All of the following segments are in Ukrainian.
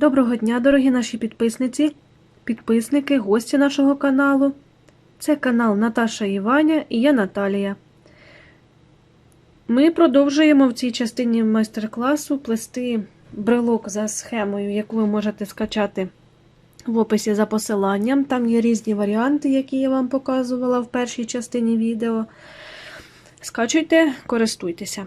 Доброго дня, дорогі наші підписниці, підписники, гості нашого каналу. Це канал Наташа і Ваня і я Наталія. Ми продовжуємо в цій частині майстер-класу плести брелок за схемою, яку ви можете скачати в описі за посиланням. Там є різні варіанти, які я вам показувала в першій частині відео. Скачуйте, користуйтеся.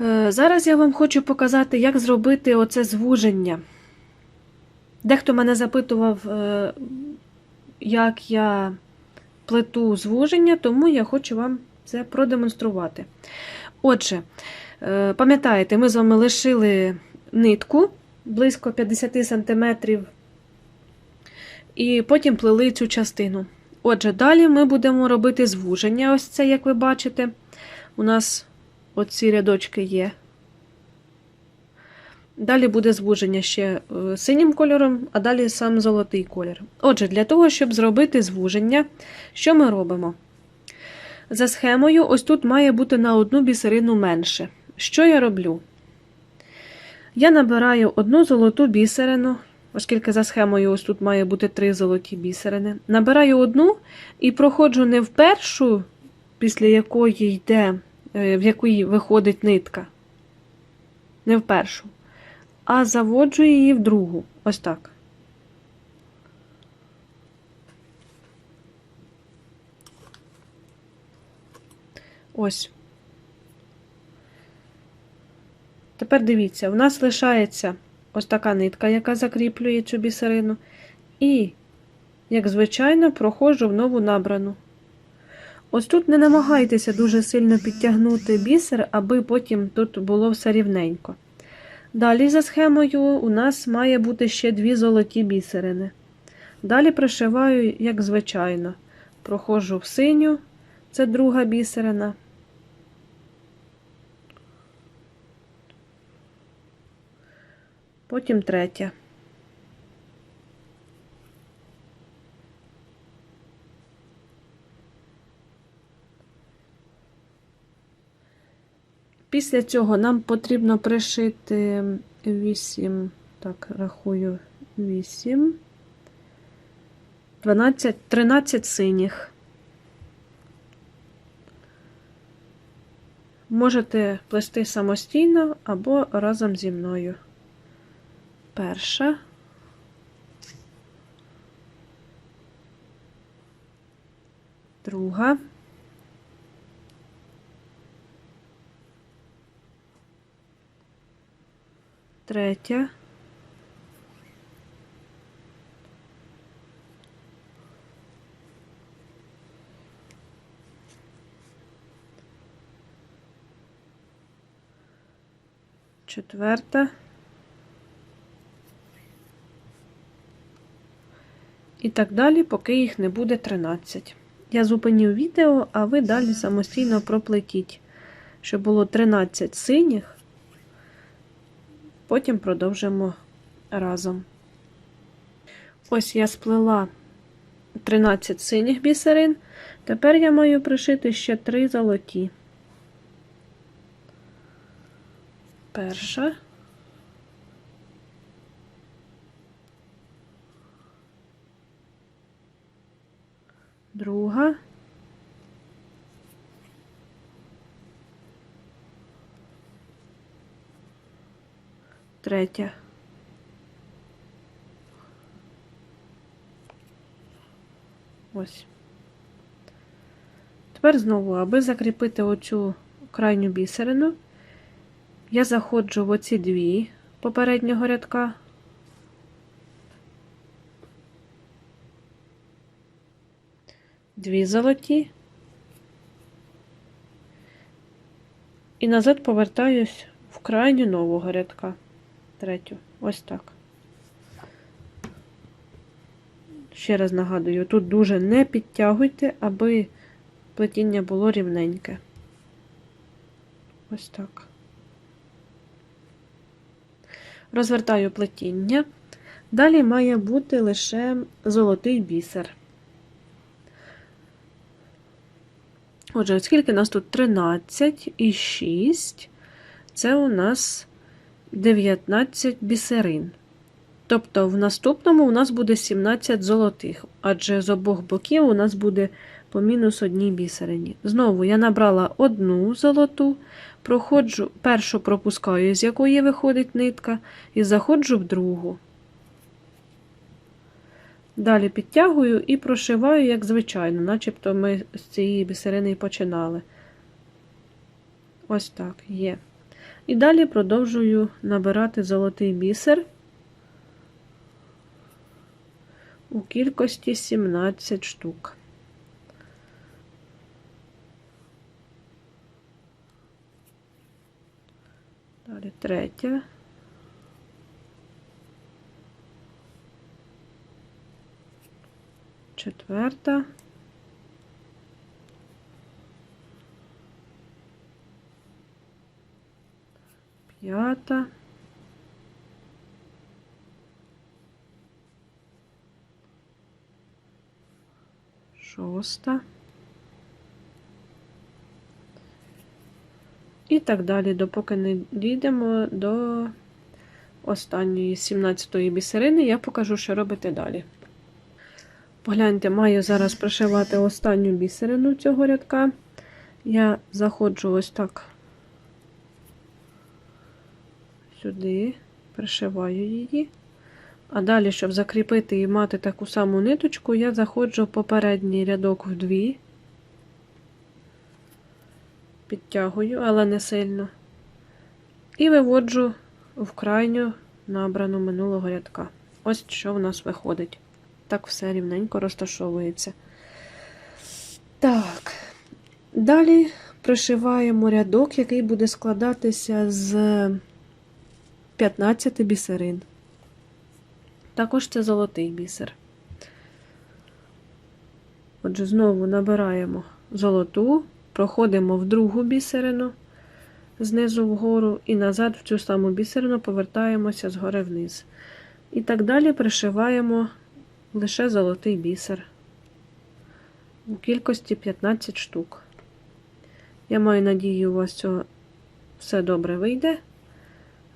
Е, Зараз я вам хочу показати, як зробити оце звуження. Дехто мене запитував, е, як я плету звуження, тому я хочу вам це продемонструвати. Отже, е, пам'ятаєте, ми з вами лишили нитку близько 50 см, і потім плели цю частину. Отже, далі ми будемо робити звуження. Ось це, як ви бачите, у нас оці рядочки є. Далі буде звуження ще е, синім кольором, а далі сам золотий колір. Отже, для того, щоб зробити звуження, що ми робимо? За схемою, ось тут має бути на одну бісерину менше. Що я роблю? Я набираю одну золоту бісерину, оскільки за схемою ось тут має бути три золоті бісерини. Набираю одну і проходжу не в першу, після якої йде, е, в якої виходить нитка. Не в першу а заводжу її в другу. Ось так. Ось. Тепер дивіться, в нас лишається ось така нитка, яка закріплює цю бісерину. І, як звичайно, проходжу в нову набрану. Ось тут не намагайтеся дуже сильно підтягнути бісер, аби потім тут було все рівненько. Далі за схемою у нас має бути ще дві золоті бісерини. Далі пришиваю, як звичайно, проходжу в синю, це друга бісерина. Потім третя. Після цього нам потрібно пришити 8, так, рахую 8, 12, 13 синіх. Можете плести самостійно або разом зі мною. Перша. Друга. Третя. Четверта. І так далі, поки їх не буде 13. Я зупиню відео, а ви далі самостійно проплетіть, щоб було 13 синіх. Потім продовжимо разом. Ось я сплела 13 синіх бісерин. Тепер я маю пришити ще 3 золоті. Перша. Друга. Третя. Ось. Тепер знову, аби закріпити оцю крайню бісерину, я заходжу в оці дві попереднього рядка. Дві золоті. І назад повертаюсь в крайню нового рядка третю. Ось так. Ще раз нагадую, тут дуже не підтягуйте, аби плетіння було рівненьке. Ось так. Розвертаю плетіння. Далі має бути лише золотий бісер. Отже, оскільки нас тут 13 і 6, це у нас 19 бісерин. Тобто в наступному у нас буде 17 золотих, адже з обох боків у нас буде по мінус одній бісерині. Знову я набрала одну золоту, проходжу, першу пропускаю, з якої виходить нитка, і заходжу в другу. Далі підтягую і прошиваю, як звичайно, начебто ми з цієї бісерини починали. Ось так є. І далі продовжую набирати золотий бісер у кількості 17 штук. Далі третя. Четверта. П'ята. Шоста. І так далі, допоки не дійдемо до останньої 17-ї бісерини, я покажу, що робити далі. Погляньте, маю зараз пришивати останню бісерину цього рядка. Я заходжу ось так сюди, пришиваю її. А далі, щоб закріпити і мати таку саму ниточку, я заходжу в попередній рядок вдві, підтягую, але не сильно. І виводжу в крайню набрану минулого рядка. Ось що в нас виходить. Так все рівненько розташовується. Так, далі пришиваємо рядок, який буде складатися з 15 бісерин. Також це золотий бісер. Отже, знову набираємо золоту, проходимо в другу бісерину знизу вгору, і назад в цю саму бісерину повертаємося згори вниз. І так далі пришиваємо лише золотий бісер у кількості 15 штук. Я маю надію, у вас цього все добре вийде.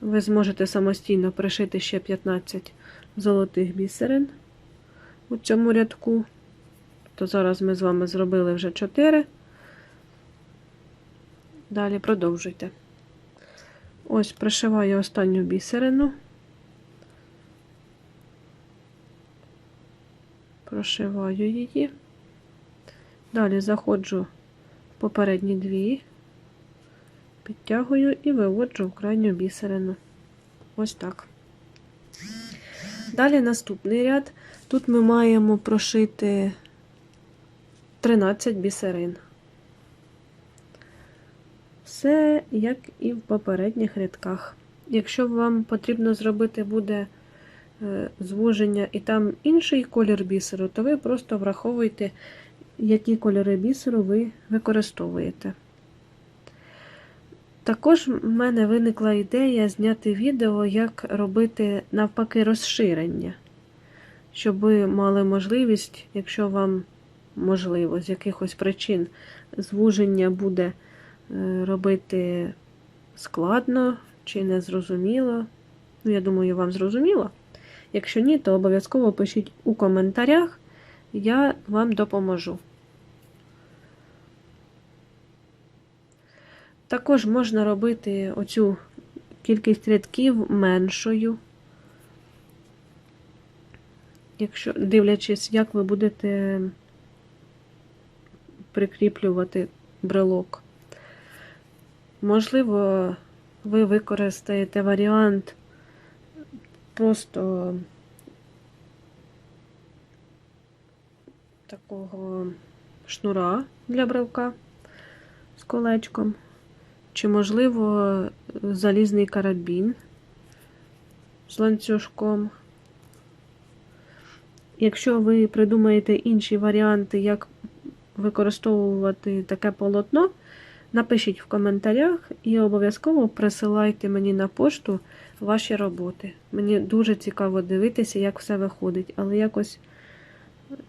Ви зможете самостійно пришити ще 15 золотих бісерин у цьому рядку. То зараз ми з вами зробили вже 4. Далі продовжуйте. Ось пришиваю останню бісерину. Прошиваю її. Далі заходжу в попередні дві, підтягую і виводжу в крайню бісерину. Ось так. Далі наступний ряд. Тут ми маємо прошити 13 бісерин. Все як і в попередніх рядках. Якщо вам потрібно зробити буде е, звуження і там інший колір бісеру, то ви просто враховуйте, які кольори бісеру ви використовуєте. Також в мене виникла ідея зняти відео, як робити навпаки розширення, щоб ви мали можливість, якщо вам можливо, з якихось причин звуження буде е, робити складно чи незрозуміло. Ну, я думаю, вам зрозуміло. Якщо ні, то обов'язково пишіть у коментарях, я вам допоможу. Також можна робити оцю кількість рядків меншою, якщо дивлячись, як ви будете прикріплювати брелок. Можливо, ви використаєте варіант просто такого шнура для брелка з колечком. Чи, можливо, залізний карабін з ланцюжком. Якщо ви придумаєте інші варіанти, як використовувати таке полотно, напишіть в коментарях і обов'язково присилайте мені на пошту ваші роботи. Мені дуже цікаво дивитися, як все виходить, але якось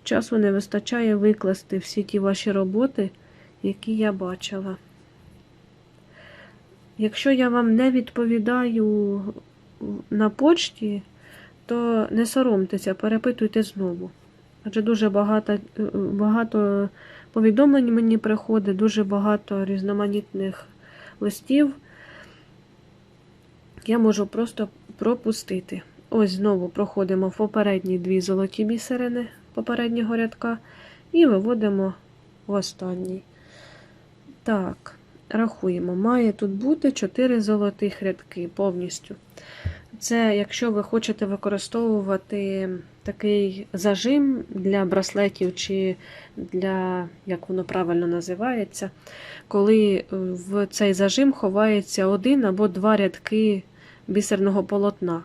часу не вистачає викласти всі ті ваші роботи, які я бачила. Якщо я вам не відповідаю на почті, то не соромтеся, перепитуйте знову. Адже дуже багато, багато повідомлень мені приходить, дуже багато різноманітних листів. Я можу просто пропустити. Ось знову проходимо в попередні дві золоті бісерини попереднього рядка і виводимо в останній. Так, рахуємо. Має тут бути 4 золотих рядки повністю. Це якщо ви хочете використовувати такий зажим для браслетів, чи для, як воно правильно називається, коли в цей зажим ховається один або два рядки бісерного полотна.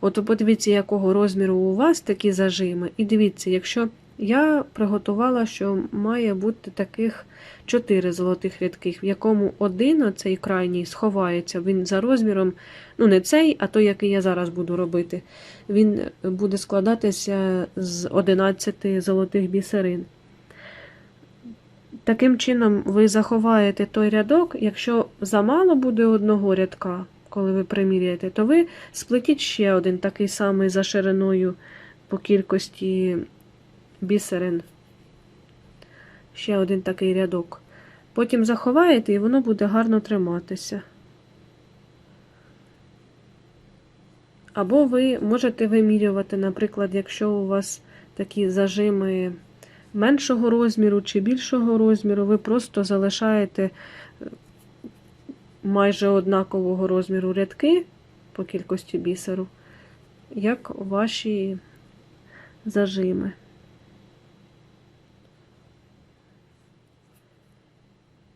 От подивіться, якого розміру у вас такі зажими. І дивіться, якщо я приготувала, що має бути таких 4 золотих рядки, в якому один, оцей крайній, сховається. Він за розміром, ну не цей, а той, який я зараз буду робити. Він буде складатися з 11 золотих бісерин. Таким чином, ви заховаєте той рядок, якщо замало буде одного рядка, коли ви приміряєте, то ви сплетіть ще один такий самий за шириною по кількості бісерин. Ще один такий рядок. Потім заховаєте і воно буде гарно триматися. Або ви можете вимірювати, наприклад, якщо у вас такі зажими меншого розміру чи більшого розміру, ви просто залишаєте майже однакового розміру рядки по кількості бісеру, як ваші зажими.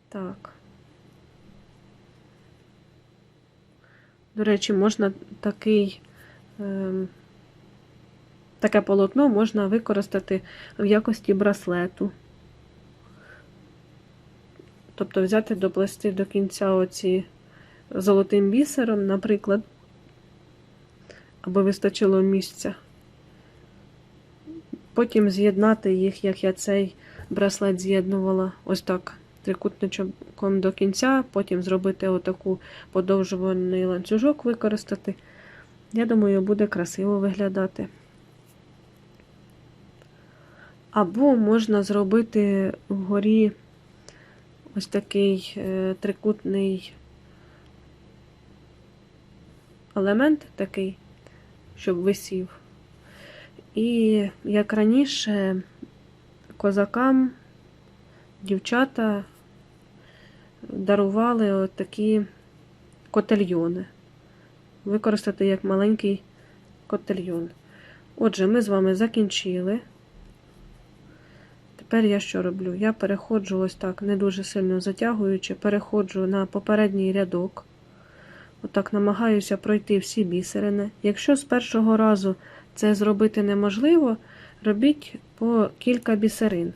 Так. До речі, можна такий, е, таке полотно можна використати в якості браслету. Тобто взяти доплести до кінця оці золотим бісером, наприклад, аби вистачило місця. Потім з'єднати їх, як я цей браслет з'єднувала, ось так, трикутничком до кінця, потім зробити отаку подовжуваний ланцюжок використати. Я думаю, буде красиво виглядати. Або можна зробити вгорі ось такий е, трикутний елемент такий, щоб висів. І як раніше козакам дівчата дарували от такі котельйони. Використати як маленький котельйон. Отже, ми з вами закінчили. Тепер я що роблю? Я переходжу ось так, не дуже сильно затягуючи, переходжу на попередній рядок. Отак намагаюся пройти всі бісерини. Якщо з першого разу це зробити неможливо, робіть по кілька бісерин.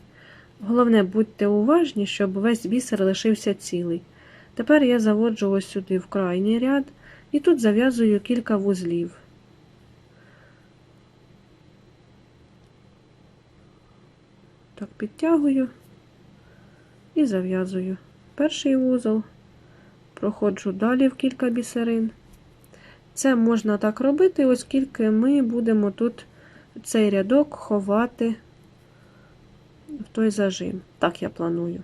Головне, будьте уважні, щоб весь бісер лишився цілий. Тепер я заводжу ось сюди в крайній ряд і тут зав'язую кілька вузлів. Так, підтягую і зав'язую перший вузол, проходжу далі в кілька бісерин. Це можна так робити, оскільки ми будемо тут цей рядок ховати в той зажим. Так я планую.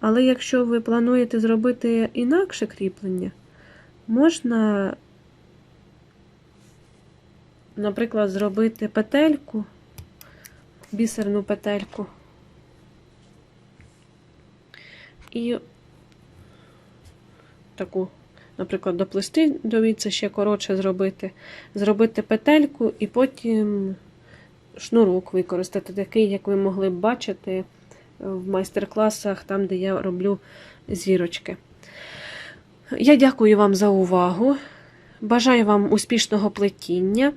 Але якщо ви плануєте зробити інакше кріплення, можна, наприклад, зробити петельку, бісерну петельку. І таку, наприклад, доплести, дивіться, ще коротше зробити, зробити петельку і потім шнурок використати, такий, як ви могли бачити в майстер-класах, там, де я роблю зірочки. Я дякую вам за увагу. Бажаю вам успішного плетіння.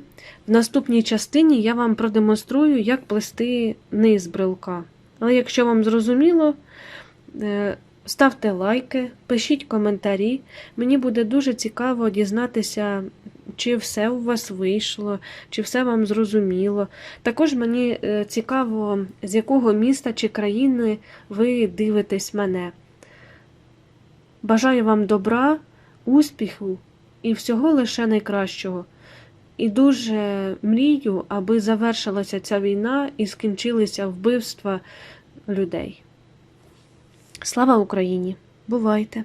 В наступній частині я вам продемонструю, як плести низ брелка. Але якщо вам зрозуміло, е, ставте лайки, пишіть коментарі. Мені буде дуже цікаво дізнатися, чи все у вас вийшло, чи все вам зрозуміло. Також мені е, цікаво, з якого міста чи країни ви дивитесь мене. Бажаю вам добра, успіху і всього лише найкращого. і дуже мрію, аби завершилася ця війна і скінчилися вбивства людей. Слава Україні! Бувайте!